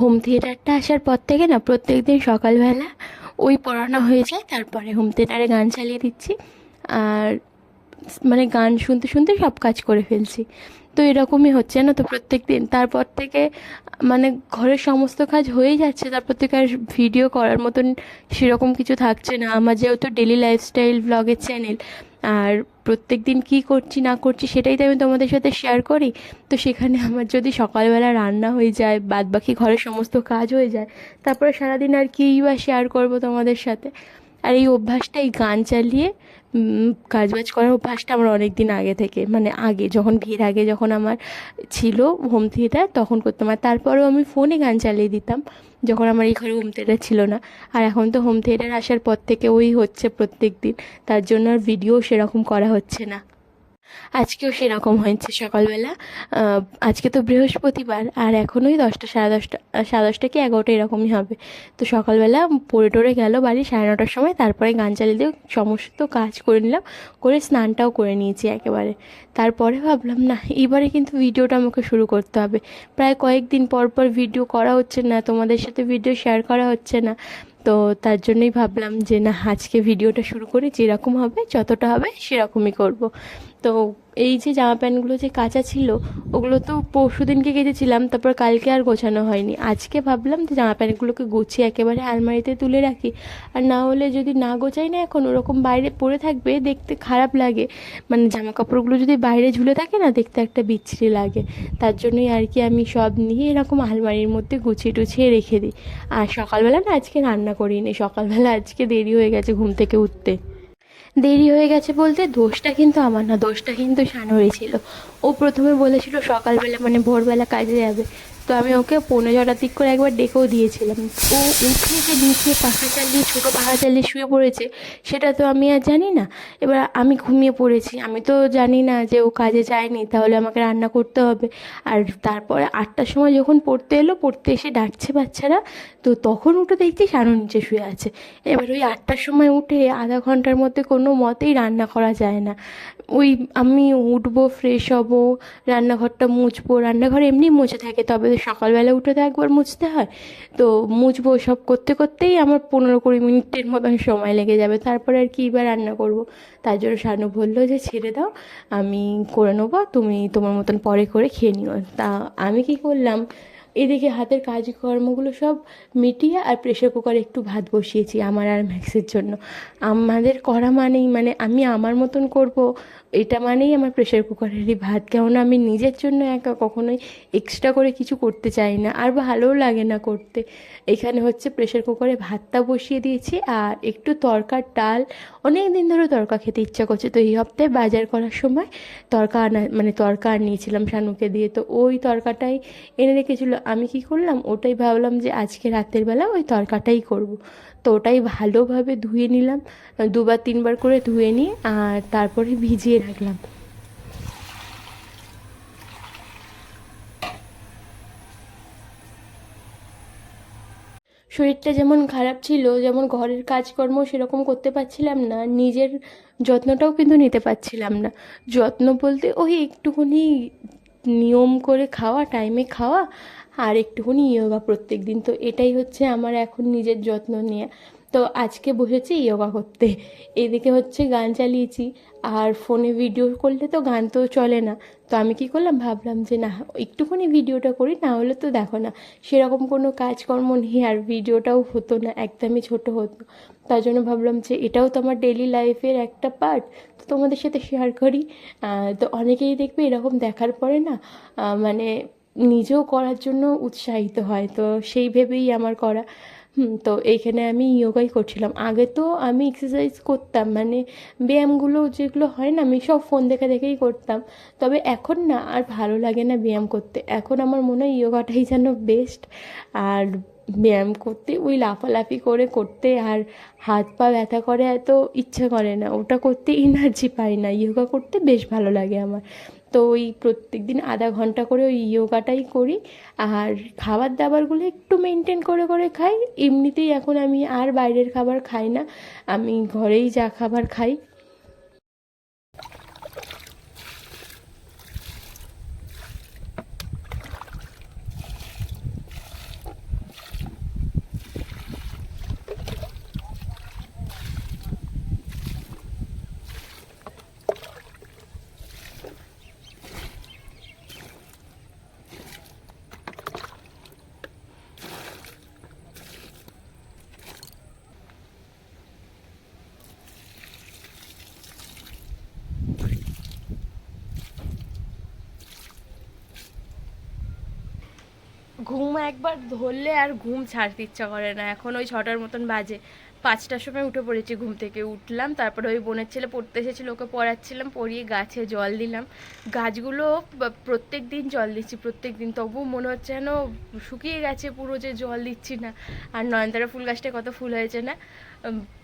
Home থিয়েটারটা আসার পর থেকে না প্রত্যেক দিন সকালবেলা ওই পড়ানো হয়ে যায়, তারপরে হোম থিয়েটারে গান চালিয়ে দিচ্ছি। আর মানে গান শুনতে শুনতে সব কাজ করে ফেলছি। তো এরকমই হচ্ছে না তো প্রত্যেক দিন। তারপর থেকে মানে ঘরের সমস্ত কাজ হয়েই যাচ্ছে, তারপর থেকে আর ভিডিও করার মতন সেরকম কিছু থাকছে না। আমার যেহেতু ডেলি লাইফস্টাইল ব্লগের চ্যানেল আর প্রত্যেক দিন কী করছি, না করছি, সেটাই তো আমি তোমাদের সাথে শেয়ার করি। তো সেখানে আমার যদি সকালবেলা রান্না হয়ে যায় বাদ বাকি ঘরের সমস্ত কাজ হয়ে যায়, তারপরে সারাদিন আর কীই বা শেয়ার করব তোমাদের সাথে। আর এই অভ্যাসটা, এই গান চালিয়ে উম, কাজবাজ করার অভ্যাসটা আমার অনেক দিন আগে থেকে মানে আগে যখন ভিড় আগে যখন আমার ছিল হোম থিয়েটার তখন করতাম। আর তারপরেও আমি ফোনে গান চালিয়ে দিতাম যখন আমার এই ঘরে হোম থিয়েটার ছিল না। আর এখন তো হোম থিয়েটার আসার পর থেকে ওই হচ্ছে প্রত্যেক দিন তার জন্য আর ভিডিও সেরকম করা হচ্ছে না। আজকেও সেরকম হয়েছে সকালবেলা। আজকে তো বৃহস্পতিবার, আর এখনোই দশটা, সাড়ে দশটা সাড়ে দশটা কি এগারোটা এরকমই হবে। তো সকালবেলা পড়ে টরে গেল বাড়ি সাড়ে নটার সময়, তারপরে গান চালিয়ে দিয়ে সমস্ত কাজ করে নিলাম, করে স্নানটাও করে নিয়েছি একেবারে। তারপরে ভাবলাম, না, এবারে কিন্তু ভিডিওটা আমাকে শুরু করতে হবে। প্রায় কয়েকদিন পর পর ভিডিও করা হচ্ছে না, তোমাদের সাথে ভিডিও শেয়ার করা হচ্ছে না। তো তার জন্যই ভাবলাম যে না, আজকে ভিডিওটা শুরু করি, যেরকম হবে, যতটা হবে সেরকমই করব। তো এই যে জামা প্যান্টগুলো যে কাঁচা ছিল, ওগুলো তো পরশু দিনকে কেচেছিলাম, তারপর কালকে আর গোছানো হয়নি। আজকে ভাবলাম যে জামা প্যান্টগুলোকে গুছিয়ে একেবারে আলমারিতে তুলে রাখি। আর না হলে যদি না গোছাই না এখন, ওরকম বাইরে পড়ে থাকবে, দেখতে খারাপ লাগে। মানে জামা কাপড়গুলো যদি বাইরে ঝুলে থাকে না, দেখতে একটা বিচ্ছিরি লাগে। তার জন্যই আর কি আমি সব নিয়ে এরকম আলমারির মধ্যে গুছিয়ে টুছিয়ে রেখে দিই। আর সকালবেলা না আজকে রান্না করিনি। সকালবেলা আজকে দেরি হয়ে গেছে ঘুম থেকে উঠতে। দেরি হয়ে গেছে বলতে দোষটা কিন্তু আমার না, দোষটা কিন্তু শানুরি ছিল। ও প্রথমে বলেছিল সকালবেলা মানে ভোরবেলা কাজে যাবে। তো আমি ওকে পৌনে ছটার দিক করে একবার ডেকেও দিয়েছিলাম। ও উঠে যে নিচে পাখা চালিয়ে ছোটো পাখা চালিয়ে শুয়ে পড়েছে, সেটা তো আমি আর জানি না। এবার আমি ঘুমিয়ে পড়েছি। আমি তো জানি না যে ও কাজে যায়নি, তাহলে আমাকে রান্না করতে হবে। আর তারপরে আটটার সময় যখন পড়তে এলো, পড়তে এসে ডাকছে বাচ্চারা, তো তখন উঠে দেখছি শানু নিচে শুয়ে আছে। এবার ওই আটটার সময় উঠে আধা ঘণ্টার মধ্যে কোনো মতেই রান্না করা যায় না। ওই আমি উঠবো ফ্রেশ হব, রান্নাঘরটা মুছবো, রান্নাঘর এমনি মুছে থাকে, তবে তো সকালবেলা উঠে তো একবার মুছতে হয়। তো মুছবো সব করতে করতেই আমার পনেরো কুড়ি মিনিটের মতন সময় লেগে যাবে। তারপরে আর কি এবার রান্না করব? তার জন্য শানু বলল যে, ছেড়ে দাও, আমি করে নেব, তুমি তোমার মতন পরে করে খেয়ে নিও। তা আমি কি করলাম? এদিকে হাতের কাজকর্মগুলো সব মিটিয়ে আর প্রেশার কুকারে একটু ভাত বসিয়েছি আমার আর ম্যাক্সের জন্য। আমাদের করা মানেই মানে আমি আমার মতন করব, এটা মানেই আমার প্রেশার কুকারেরই ভাত। কেননা আমি নিজের জন্য একা কখনোই এক্সট্রা করে কিছু করতে চাই না, আর ভালোও লাগে না করতে। এখানে হচ্ছে প্রেশার কুকারে ভাতটা বসিয়ে দিয়েছি আর একটু তরকার ডাল। অনেক দিন ধরে তরকা খেতে ইচ্ছা করছে, তো এই সপ্তাহে বাজার করার সময় তরকা আনা মানে তরকা নিয়েছিলাম শানুকে দিয়ে, তো ওই তরকাটাই এনে রেখেছিল। আমি কি করলাম? ওটাই ভাবলাম যে আজকে রাতের বেলা ওই তরকাটাই করব। তো ওটাই ভালোভাবে ধুয়ে নিলাম, দুবার তিনবার করে ধুয়ে নিয়ে, আর তারপরে ভিজিয়ে রাখলাম। শরীরটা যেমন খারাপ ছিল, যেমন ঘরের কাজকর্ম সেরকম করতে পারছিলাম না, নিজের যত্নটাও কিন্তু নিতে পারছিলাম না। যত্ন বলতে ওই একটুখানি নিয়ম করে খাওয়া টাইমে খাওয়া আর একটুখানি ইয়োগা প্রত্যেক দিন। তো এটাই হচ্ছে আমার এখন নিজের যত্ন নেওয়া তো আজকে বসেছি ইয়োগা করতে। এদিকে হচ্ছে গান চালিয়েছি। আর ফোনে ভিডিও করলে তো গান তো চলে না। তো আমি কি করলাম? ভাবলাম যে না, একটুখানি ভিডিওটা করি, না হলে তো দেখো না। সেরকম কোনো কাজকর্ম নেই আর ভিডিওটাও হতো না, একদমই ছোট হতো। তার জন্য ভাবলাম যে এটাও তো আমার ডেলি লাইফের একটা পার্ট তো তোমাদের সাথে শেয়ার করি। তো অনেকেই দেখবে এরকম দেখার পরে না মানে নিজেও করার জন্য উৎসাহিত হয়। তো সেই ভেবেই আমার করা। তো এইখানে আমি ইয়োগাই করছিলাম। আগে তো আমি এক্সারসাইজ করতাম মানে ব্যায়ামগুলো যেগুলো হয় না, আমি সব ফোন দেখে দেখেই করতাম। তবে এখন না, আর ভালো লাগে না ব্যায়াম করতে। এখন আমার মনে হয় ইয়োগাটাই যেন বেস্ট আর ব্যায়াম করতে, ওই লাফালাফি করে করতে, আর হাত পা ব্যথা করে এত ইচ্ছা করে না। ওটা করতে এনার্জি পাই না। ইয়োগা করতে বেশ ভালো লাগে আমার। তো ওই প্রত্যেক দিন আধা ঘণ্টা করে ওই ইয়োগাটাই করি, আর খাবার দাবারগুলো একটু মেনটেন করে করে খাই। এমনিতেই এখন আমি আর বাইরের খাবার খাই না। আমি ঘরেই যা খাবার খাই। একবার ধরলে আর ঘুম ছাড়তে ইচ্ছা করে না। এখন ওই ছটার মতন বাজে। পাঁচটার সময় উঠে পড়েছি ঘুম থেকে। উঠলাম, তারপরে ওই বোনের ছেলে পড়তে এসেছিল, ওকে পড়াচ্ছিলাম, পড়িয়ে গাছে জল দিলাম। গাছগুলো প্রত্যেক দিন জল দিচ্ছি, প্রত্যেক দিন। তবু মনে হচ্ছে যেন শুকিয়ে গেছে পুরো যে জল দিচ্ছি না। আর নয়নতারা ফুল গাছটা কত ফুল হয়েছে না?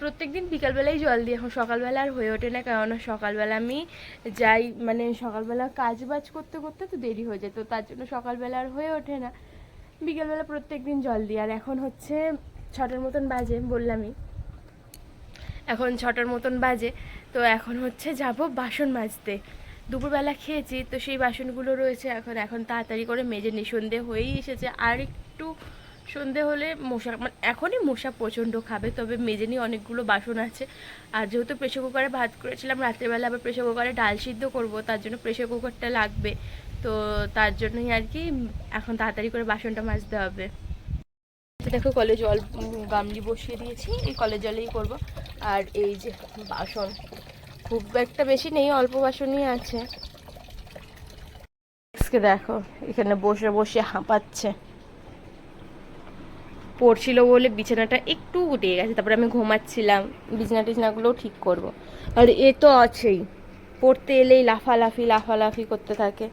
প্রত্যেক দিন বিকালবেলাই জল দিই। এখন সকালবেলা আর হয়ে ওঠে না কেননা সকালবেলা আমি যাই মানে সকালবেলা কাজ বাজ করতে করতে তো দেরি হয়ে যায়। তো তার জন্য সকালবেলা আর হয়ে ওঠে না। বিকেলবেলা প্রত্যেক দিন জল দিই, আর এখন হচ্ছে ছটার মতন বাজে বললামই। এখন ছটার মতন বাজে, তো এখন হচ্ছে যাব বাসন মাজতে। দুপুরবেলা খেয়েছি, তো সেই বাসনগুলো রয়েছে এখন এখন তাড়াতাড়ি করে মেজে নিই সন্ধে হয়েই এসেছে। আর একটু সন্ধে হলে মশা মানে এখনই মশা প্রচণ্ড খাবে, তবে মেজে নিয়ে অনেকগুলো বাসন আছে। আর যেহেতু প্রেশার কুকারে ভাত করেছিলাম, রাত্রেবেলা আবার প্রেশার কুকারে ডাল সিদ্ধ করব, তার জন্য প্রেশার কুকারটা লাগবে। তো তার জন্যই আর কি এখন তাড়াতাড়ি করে বাসনটা মাজতে হবে। দেখো কলে জল গামলি বসিয়ে দিয়েছি, এই কলের জলেই করব। আর এই যে বাসন, খুব একটা বেশি নেই, অল্প বাসনই আছে। দেখো, এখানে বসে বসে হাঁপাচ্ছে। পড়ছিল বলে বিছানাটা একটু উঠে গেছে, তারপরে আমি ঘুমাচ্ছিলাম, বিছানা টিছানাগুলোও ঠিক করব। আর এ তো আছেই, পড়তে এলেই লাফালাফি লাফালাফি করতে থাকে।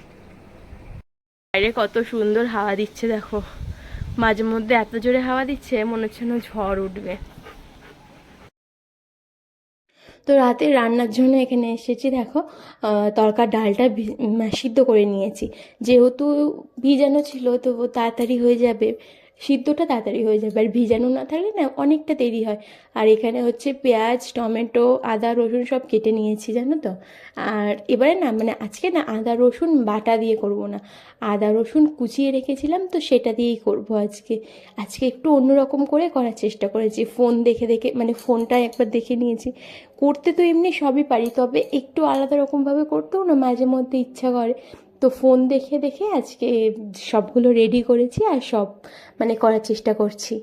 বাইরে কত সুন্দর হাওয়া দিচ্ছে, দেখো। মাঝে মধ্যে এত জোরে হাওয়া দিচ্ছে, মনে হচ্ছে না ঝড় উঠবে। তো রাতে রান্নার জন্য এখানে এসেছি, দেখো। তরকার ডালটা সিদ্ধ করে নিয়েছি। যেহেতু ভিজানো ছিল তো তাড়াতাড়ি হয়ে যাবে। সিদ্ধটা তাড়াতাড়ি হয়ে যাবে। আর ভিজানো না থাকলে না অনেকটা দেরি হয়। আর এখানে হচ্ছে পেঁয়াজ, টমেটো, আদা, রসুন সব কেটে নিয়েছি, জানো তো? আর এবারে না মানে আজকে না আদা, রসুন বাটা দিয়ে করব না। আদা, রসুন কুচিয়ে রেখেছিলাম তো সেটা দিয়েই করব আজকে। আজকে একটু অন্যরকম করে করার চেষ্টা করেছি। ফোন দেখে দেখে মানে ফোনটা একবার দেখে নিয়েছি। করতে তো এমনি সবই পারি, তবে একটু আলাদা রকমভাবে করতেও না মাঝে মধ্যে ইচ্ছা করে। তো ফোন দেখে দেখে আজকে সবগুলো রেডি করেছি আর সব মানে করার চেষ্টা করছি।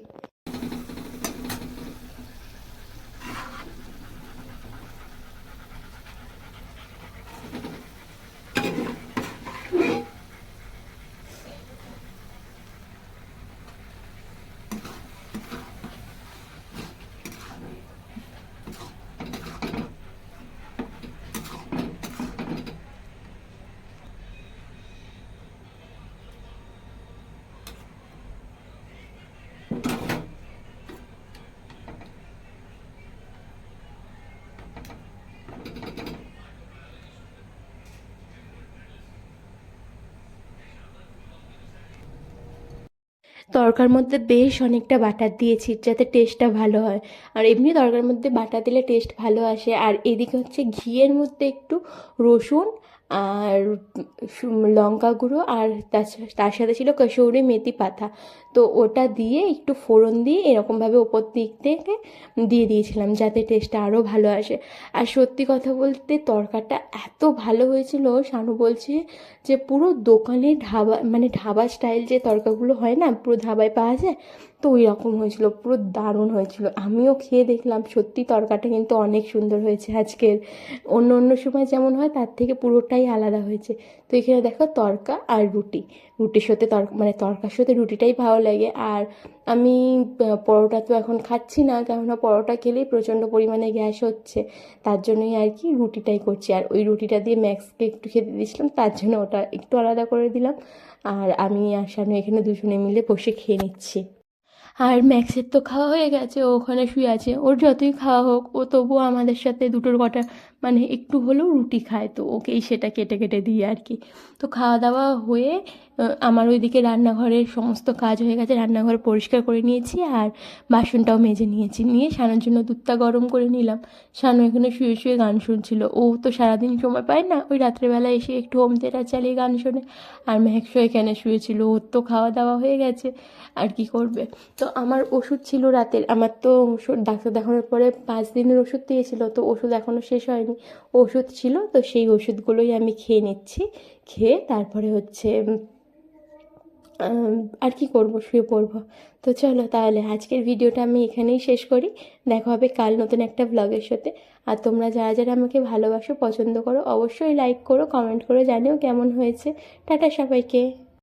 তরকার মধ্যে বেশ অনেকটা বাটার দিয়েছি যাতে টেস্টটা ভালো হয়। আর এমনি তরকার মধ্যে বাটা দিলে টেস্ট ভালো আসে। আর এদিকে হচ্ছে ঘিয়ের মধ্যে একটু রসুন আর লঙ্কা গুঁড়ো আর তার সাথে ছিল কসৌরি মেথি পাতা। তো ওটা দিয়ে একটু ফোড়ন দিয়ে এরকমভাবে ওপর দিক থেকে দিয়ে দিয়েছিলাম যাতে টেস্টটা আরও ভালো আসে। আর সত্যি কথা বলতে তরকাটা এত ভালো হয়েছিল, শানু বলছে যে পুরো দোকানে ঢাবা মানে ঢাবা স্টাইল যে তরকাগুলো হয় না, পুরো ধাবায় পাওয়া যায় তো ওই রকম হয়েছিল, পুরো দারুণ হয়েছিল। আমিও খেয়ে দেখলাম, সত্যি তরকাটা কিন্তু অনেক সুন্দর হয়েছে আজকের। অন্য অন্য সময় যেমন হয়, তার থেকে পুরোটাই আলাদা হয়েছে। তো এখানে দেখো তরকা আর রুটি। রুটির সাথে তর মানে তরকার সাথে রুটিটাই ভালো লাগে। আর আমি পরোটা তো এখন খাচ্ছি না, কেননা পরোটা খেলেই প্রচণ্ড পরিমাণে গ্যাস হচ্ছে। তার জন্যই আর কি রুটিটাই করছি। আর ওই রুটিটা দিয়ে ম্যাক্সকে একটু খেতে দিয়েছিলাম, তার জন্য ওটা একটু আলাদা করে দিলাম। আর আমি আর শানু এখানে দুজনে মিলে বসে খেয়ে নিচ্ছি। আর ম্যাক্সের তো খাওয়া হয়ে গেছে, ও ওখানে শুয়ে আছে। ওর যতই খাওয়া হোক, ও তবুও আমাদের সাথে দুটোর কটা মানে একটু হলেও রুটি খায় তো ওকেই সেটা কেটে কেটে দিই আর কি। তো খাওয়া দাওয়া হয়ে আমার ওইদিকে রান্নাঘরের সমস্ত কাজ হয়ে গেছে, রান্নাঘর পরিষ্কার করে নিয়েছি আর বাসনটাও মেজে নিয়েছি। নিয়ে শানুর জন্য দুধটা গরম করে নিলাম। শানু এখানে শুয়ে শুয়ে গান শুনছিল। ও তো সারাদিন সময় পায় না, ওই রাত্রেবেলা এসে একটু হোম থিয়েটার চালিয়ে গান শোনে। আর ম্যাক্সও এখানে শুয়েছিল, ওর তো খাওয়া দাওয়া হয়ে গেছে, আর কি করবে? তো আমার ওষুধ ছিল রাতের, আমার তো ডাক্তার দেখানোর পরে পাঁচ দিনের ওষুধ দিয়েছিল, তো ওষুধ এখনও শেষ হয়নি। ওষুধ ছিল, তো সেই ওষুধগুলোই আমি খেয়ে নিচ্ছি। খেয়ে তারপরে হচ্ছে আর কি করব, শুয়ে পড়ব। তো চলো তাহলে আজকের ভিডিওটা আমি এখানেই শেষ করি। দেখা হবে কাল নতুন একটা ব্লগের সাথে। আর তোমরা যারা যারা আমাকে ভালোবাসো, পছন্দ করো, অবশ্যই লাইক করো কমেন্ট করে, জানিও কেমন হয়েছে। টাটা সবাইকে।